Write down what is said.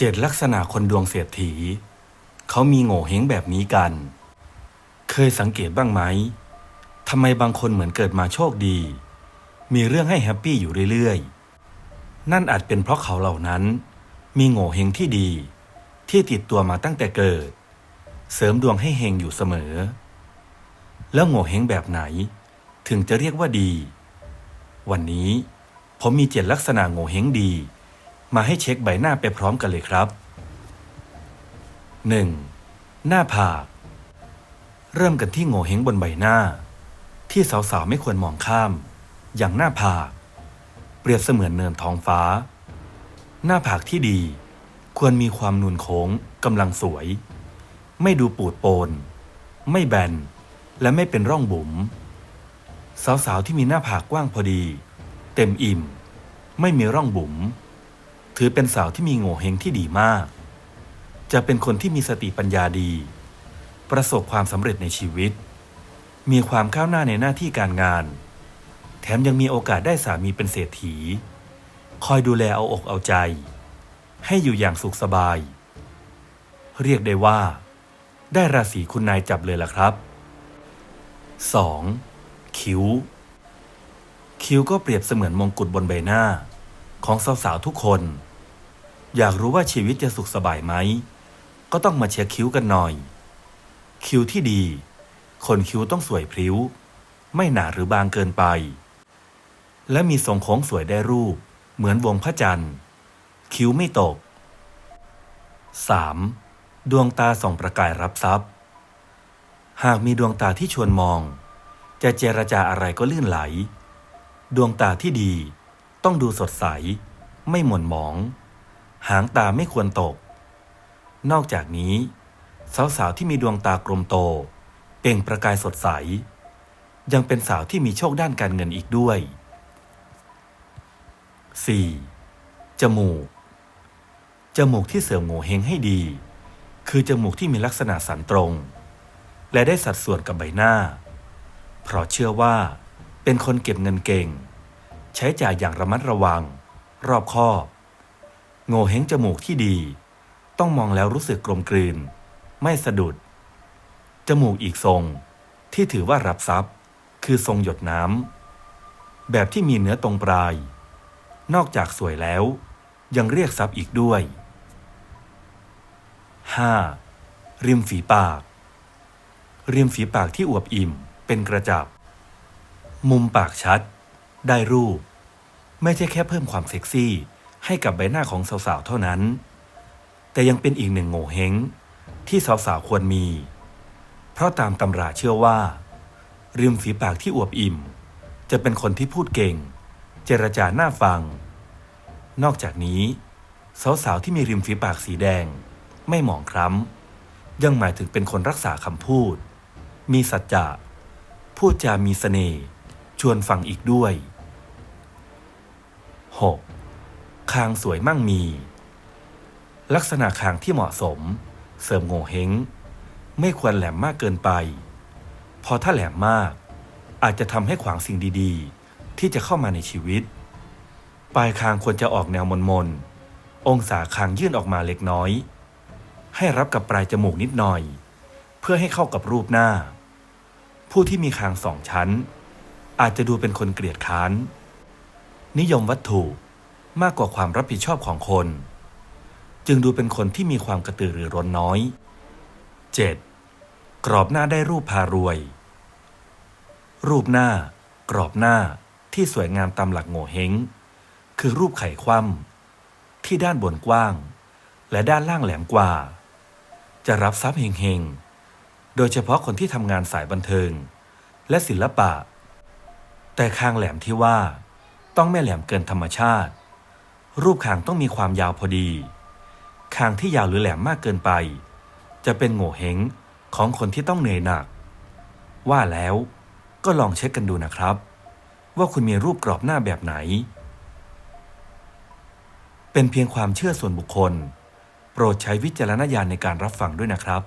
เจ็ดลักษณะคนดวงเศรษฐี เขามีโง่เฮงแบบนี้กัน เคยสังเกตบ้างไหมทำไมบางคนเหมือนเกิดมาโชคดี มีเรื่องให้แฮปปี้อยู่เรื่อยๆ นั่นอาจเป็นเพราะเขาเหล่านั้น มีโง่เฮงที่ดี ที่ติดตัวมาตั้งแต่เกิด เสริมดวงให้เฮงอยู่เสมอ แล้วโง่เฮงแบบไหน ถึงจะเรียกว่าดี วันนี้ผมมีเจ็ดลักษณะโง่เฮงดี มาให้เช็คใบหน้าไปพร้อมกันเลยครับ 1. หน้าผาก เริ่มกันที่โง่เฮงบนใบหน้า ที่สาวๆไม่ควรมองข้าม อย่างหน้าผาก เปรียบเสมือนเนินท้องฟ้า หน้าผากที่ดี ควรมีความนูนโค้งกำลังสวย ไม่ดูปูดโปน ไม่แบน และไม่เป็นร่องบุ๋มสาวๆที่มีหน้าผากกว้างพอดี เต็มอิ่ม ไม่มีร่องบุ๋ม ถือเป็นสาวที่มีโง่เฮงที่ดีมาก จะเป็นคนที่มีสติปัญญาดี ประสบความสำเร็จในชีวิต มีความก้าวหน้าในหน้าที่การงาน แถมยังมีโอกาสได้สามีเป็นเศรษฐี คอยดูแลเอาอกเอาใจ ให้อยู่อย่างสุขสบาย เรียกได้ว่า ได้ราศีคุณนายจับเลยล่ะครับ 2. คิ้ว คิ้วก็เปรียบเสมือนมงกุฎบนใบหน้า ของสาวๆทุกคน อยากรู้ว่าชีวิตจะสุขสบายไหม ก็ต้องมาเช็คคิ้วกันหน่อย คิ้วที่ดี คนคิ้วต้องสวยพริ้ว ไม่หนาหรือบางเกินไป และมีทรงโค้งสวยได้รูป เหมือนวงพระจันทร์ คิ้วไม่ตก 3. ดวงตาส่องประกายรับทรัพย์ หากมีดวงตาที่ชวนมอง จะเจรจาอะไรก็ลื่นไหล ดวงตาที่ดี ต้องดูสดใส ไม่หม่นหมอง หางตาไม่ควรตก นอกจากนี้ สาวๆที่มีดวงตากลมโต เปล่งประกายสดใส ยังเป็นสาวที่มีโชคด้านการเงินอีกด้วย 4. จมูก จมูกที่เสริมโงเฮงให้ดี คือจมูกที่มีลักษณะสันตรง และได้สัดส่วนกับใบหน้า เพราะเชื่อว่า เป็นคนเก็บเงินเก่ง ใช้จ่ายอย่างระมัดระวัง รอบคอบ โง่เฮงจมูกที่ดี ต้องมองแล้วรู้สึกกลมกลืน ไม่สะดุด จมูกอีกทรง ที่ถือว่ารับทรัพย์ คือทรงหยดน้ำแบบที่มีเนื้อตรงปลาย นอกจากสวยแล้ว ยังเรียกทรัพย์อีกด้วย 5. ริมฝีปาก ริมฝีปากที่อวบอิ่มเป็นกระจับ มุมปากชัด ได้รูป ไม่ใช่แค่เพิ่มความเซ็กซี่ ให้กับใบหน้าของสาวๆเท่านั้น แต่ยังเป็นอีกหนึ่งโง่เฮงที่สาวๆควรมี เพราะตามตำราเชื่อว่า ริมฝีปากที่อวบอิ่ม จะเป็นคนที่พูดเก่ง เจรจาหน้าฟัง นอกจากนี้ สาวๆที่มีริมฝีปากสีแดง ไม่หมองคล้ำยังหมายถึงเป็นคนรักษาคำพูด มีสัจจะพูดจามีเสน่ห์ชวนฟังอีกด้วย 6. คางสวยมั่งมี ลักษณะคางที่เหมาะสม เสริมโง่เฮงไม่ควรแหลมมากเกินไป พอถ้าแหลมมาก อาจจะทำให้ขวางสิ่งดีๆ ที่จะเข้ามาในชีวิต ปลายคางควรจะออกแนวมนๆ องศาคางยื่นออกมาเล็กน้อย ให้รับกับปลายจมูกนิดหน่อย เพื่อให้เข้ากับรูปหน้า ผู้ที่มีคางสองชั้น อาจจะดูเป็นคนเกลียดค้าน นิยมวัตถุ มากกว่าความรับผิดชอบของคน จึงดูเป็นคนที่มีความกระตือรือร้นน้อย 7. กรอบหน้าได้รูปพารวย รูปหน้า กรอบหน้าที่สวยงามตามหลักโง่เฮงคือรูปไข่คว่ำที่ด้านบนกว้าง และด้านล่างแหลมกว่า จะรับทรัพย์เฮงๆ โดยเฉพาะคนที่ทำงานสายบันเทิง และศิลปะ แต่คางแหลมที่ว่าต้องไม่แหลมเกินธรรมชาติ รูปคางต้องมีความยาวพอดี คางที่ยาวหรือแหลมมากเกินไป จะเป็นโง่เฮงของคนที่ต้องเหนื่อยหนัก ว่าแล้วก็ลองเช็คกันดูนะครับ ว่าคุณมีรูปกรอบหน้าแบบไหน เป็นเพียงความเชื่อส่วนบุคคล โปรดใช้วิจารณญาณในการรับฟังด้วยนะครับ